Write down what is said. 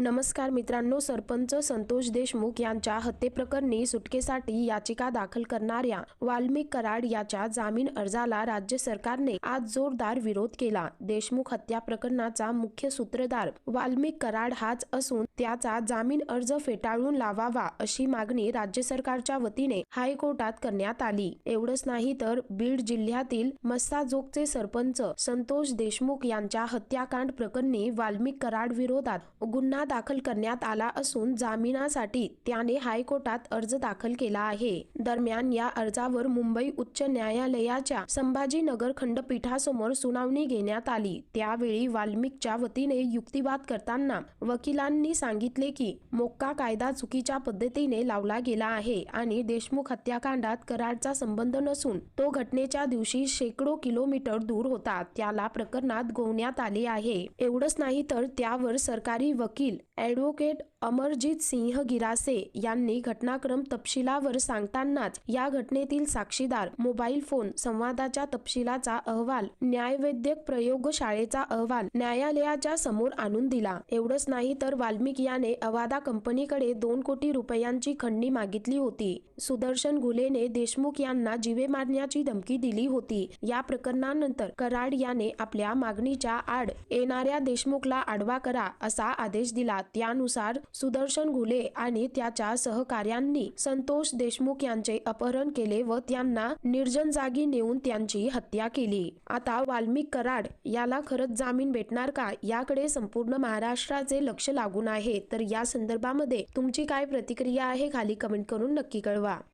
नमस्कार मित्रांनो सरपंच संतोष देशमुख यांच्या हत्येप्रकरणी सुटकेसाठी याचिका दाखल करणाऱ्या वाल्मिक कराड याच्या जामीन अर्जाला राज्य सरकारने आज जोरदार विरोध केला. देशमुख हत्या प्रकरणाचा मुख्य सूत्रधार वाल्मिक कराड हाच असून त्याचा जामीन अर्ज फेटाळून लावावा अशी मागणी राज्य सरकारच्या वतीने हायकोर्टात करण्यात आली. एवढंच नाही तर बीड जिल्ह्यातील मस्साजोगचे सरपंच संतोष देशमुख यांच्या हत्याकांड प्रकरणी वाल्मिक कराड विरोधात गुन्हा दाखल करण्यात आला असून जामिनासाठी त्याने हायकोर्टात अर्ज दाखल केला आहे. दरम्यान या अर्जावर मुंबई उच्च न्यायालयाच्या संभाजीनगर खंडपीठासमोर सुनावणी घेण्यात आली. त्यावेळी वाल्मिकच्या वतीने युक्तिवाद करताना वकिलांनी सांगितले की मोक्का कायदा चुकीच्या पद्धतीने लावला गेला आहे आणि देशमुख हत्याकांडात कराडचा संबंध नसून तो घटनेच्या दिवशी शेकडो किलोमीटर दूर होता. त्याला प्रकरणात गोवण्यात आले आहे. एवढंच नाही तर त्यावर सरकारी वकील ॲडव्होकेट अमरजित सिंह गिरासे यांनी घटनाक्रम तपशिलावर सांगतानाच या घटनेतील साक्षीदार मोबाईल फोन संवादाच्या तपशिलाचा अहवाल न्यायवैद्यक प्रयोगशाळेचा अहवाल न्यायालयाच्या समोर आणून दिला. एवढंच नाही तर वाल्मिक याने अवादा कंपनीकडे दोन कोटी रुपयांची खंडणी मागितली होती. सुदर्शन घुलेने देशमुख यांना जीवे मारण्याची धमकी दिली होती. या प्रकरणानंतर कराड याने आपल्या मागणीच्या आड येणाऱ्या देशमुखला आडवा करा असा आदेश दिला. त्यानुसार सुदर्शन घुले आणि त्याच्या सहकार्यांनी संतोष देशमुख यांचे अपहरण केले व त्यांना निर्जन जागी नेऊन त्यांची हत्या केली. आता वाल्मिक कराड याला खरंच जामीन भेटणार का? याकडे संपूर्ण महाराष्ट्राचे लक्ष लागून आहे. तर या संदर्भामध्ये तुमची काय प्रतिक्रिया आहे? खाली कमेंट करून नक्की कळवा.